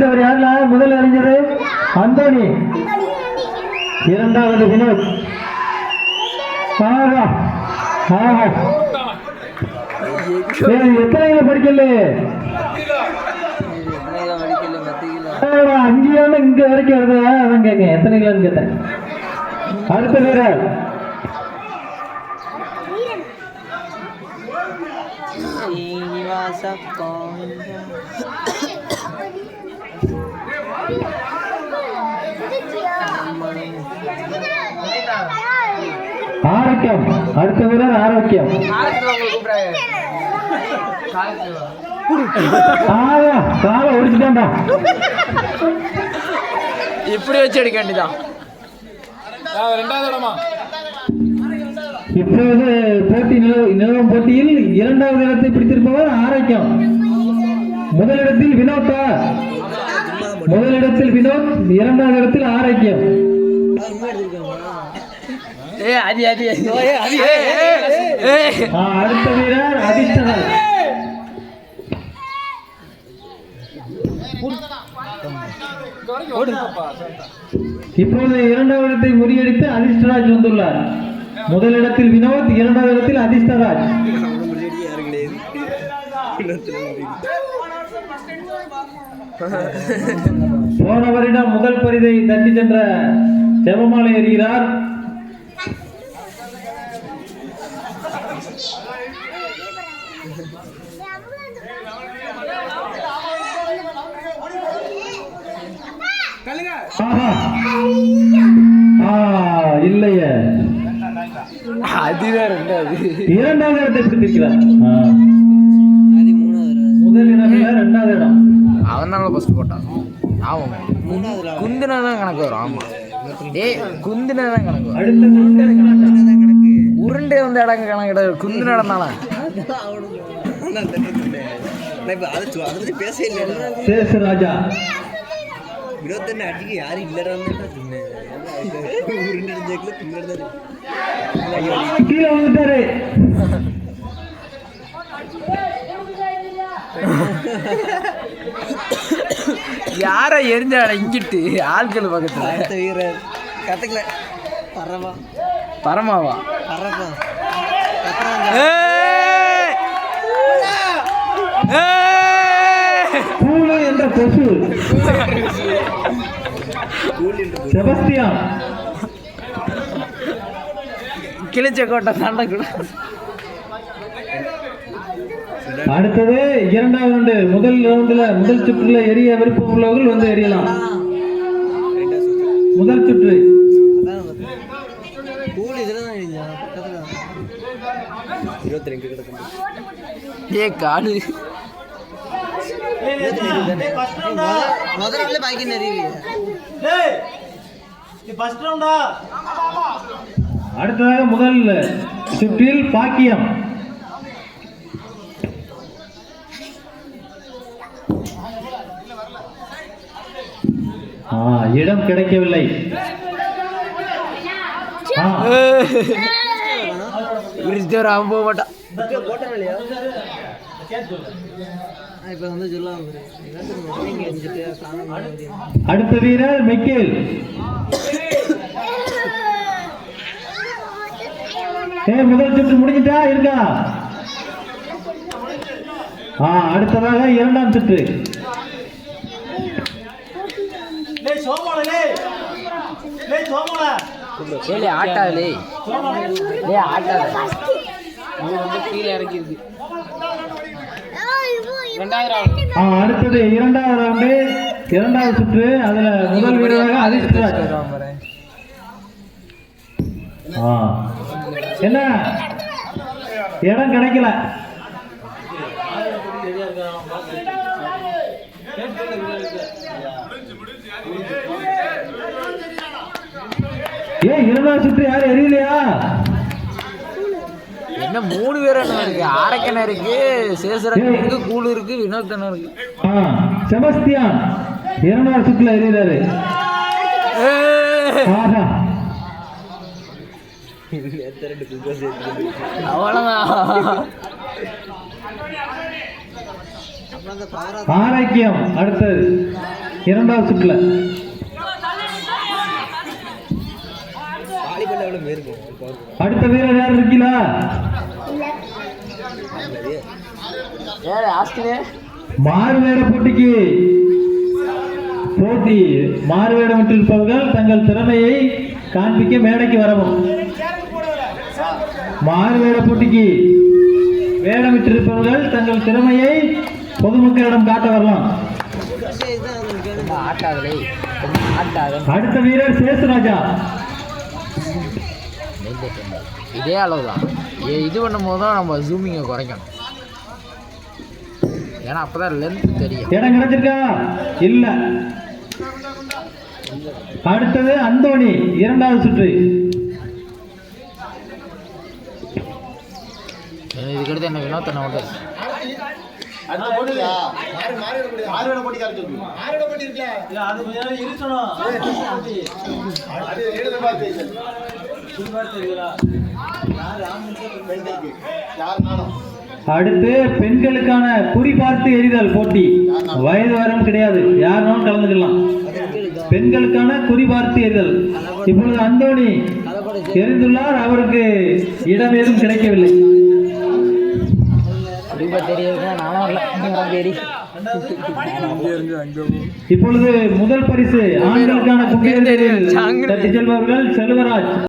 பிடித்தவர் யாருல முதல் அறிஞர்? அந்தோணி. இரண்டாவது வினோத். ஆஹா. ஆஹா. எத்தனை படிக்கல அங்கேயான இங்க வரைக்கும் வருதா. அதான் கேங்க எத்தனை கிலோன்னு கேட்டேன். அடுத்த வீரர். ஆரோக்கியம். அடுத்த வீரர் ஆரோக்கியம். காலை ஒடிச்சுட்டான்டா இப்படி வச்சு அடிக்க வேண்டியதான் இப்பொழுது போட்டி நிலவு- நிலவும் போட்டியில் இரண்டாவது இடத்தை பிடித்திருப்பவர் ஆரோக்கியம். முதலிடத்தில் வினோத்தா. முதலிடத்தில் வினோத் இரண்டாவது இடத்தில் ஆரோக்கியம். அடுத்த வீரர் அதிர்ஷ்டகர் இப்பொழுது இரண்டாவது இடத்தை முறியடித்து அதிர்ஷ்டராஜ் வந்துள்ளார். முதலிடத்தில் வினோத் இரண்டாவது இடத்தில் அதிர்ஷ்டராஜ். போன வருடம் முதல் பரிதை தட்டி சென்ற ஜெபமாலை எறிகிறார். இல்லையே. இரண்டாவது இடத்தை பிடித்திருக்கிறார். இரண்டாவது இடம். அவன் தான் ஃபர்ஸ்ட் போட்டான். ஆமாம் குந்தினா தான் கணக்கு வரும். ஆமா. ஏய் குந்தினா தான் கணக்கு வரும். உருண்டை உருண்டை வந்து இடம் கணக்கு கிடையாது. குந்தின இடம் தானே. ராஜா இருபத்தெண்டு அடிக்கு யாரும் இல்லைன்னு சொன்னேன் உருண்டு அடிஞ்சாக்கல பின்னாடி கீழே வந்துட்டாரு. யாரை எரிஞ்சாட இங்கிட்டு ஆட்கள் பக்கத்துல? அடுத்த வீரர். கத்துக்கல. பரவா பரமாவா! ஏய்! கூலு என்ற கொசு. செபஸ்தியான் கிழிச்ச கோட்டை சண்டை கூட அடுத்தது இரண்டாவது ரவுண்டு முதல் ரவுண்டுல முதல் சுற்றுல எரிய விருப்பம் உள்ளவர்கள் வந்து எரியலாம். முதல் சுற்று. இருபத்தி ரெண்டு கிடக்கும் காடு. முதல்ல பாக்கி நிறைய அடுத்ததாக முதல் சுற்றில் பாக்கியம். இடம் கிடைக்கவில்லை. அவன் போக மாட்டான் அடுத்த வீரர் மிக்கேல். ஏ முதல் சுற்று முடிஞ்சிட்டா? இருக்கா? ஆ அடுத்ததாக இரண்டாம் சுற்று. ஏலே ஆட்டாதே ஏ ஆட்டாத. இது வந்து கீழே இறக்கிருக்கு ஆ அடுத்தது இரண்டாவது ரவுண்டு இரண்டாவது சுற்று. அதுல முதல் வீரராக. ஆ. என்ன? இடம் கிடைக்கல. ஏன் இரண்டாவது சுற்று யாரும் எரியலையா? என்ன மூணு பேர் என்ன இருக்கு? ஆரக்கணம் இருக்கு சேசரன் இருக்கு கூழு இருக்கு வினோத்தனம் இருக்கு. செபஸ்தியான் அப்புறம் அந்த பவரா ஆரோக்கியம் அடுத்தது. இரண்டாவது சுற்றுல அடுத்த வீரர் யார் இருக்கீங்களா மாறுவேட போட்டிக்கு போட்டி. மாறுவேடமிட்டிருப்பவர்கள் தங்கள் திறமையை காண்பிக்க மேடைக்கு வரவும். மாறுவேட போட்டிக்கு வேடமிட்டிருப்பவர்கள் தங்கள் திறமையை பொதுமக்களிடம் காட்ட வரலாம். அடுத்த வீரர் சேசுராஜா. இதே அளவு தான் இது பண்ணும் போது தான் நம்ம ஜூமிங்கை குறைக்கணும். ஏன்னா அப்போ தான் லென்த் தெரியும். இடம் கிடைச்சிருக்கா? இல்ல. அடுத்தது அந்தோணி இரண்டாவது சுற்று. இதுக்கடுத்து என்ன வினோத்தனை விட்டு அடுத்து பெண்களுக்கான குறி பார்த்து எறிதல் போட்டி. வயது வரம் கிடையாது. யாருனாலும் கலந்துக்கலாம். பெண்களுக்கான குறி பார்த்து எறிதல். இப்பொழுது அந்தோணி எரிந்துள்ளார். அவருக்கு இடம் ஏதும் கிடைக்கவில்லை. இப்பொழுது முதல் பரிசு ஆண்களுக்கான கும்பியல் தட்டி செல்பவர்கள் செல்வராஜ்.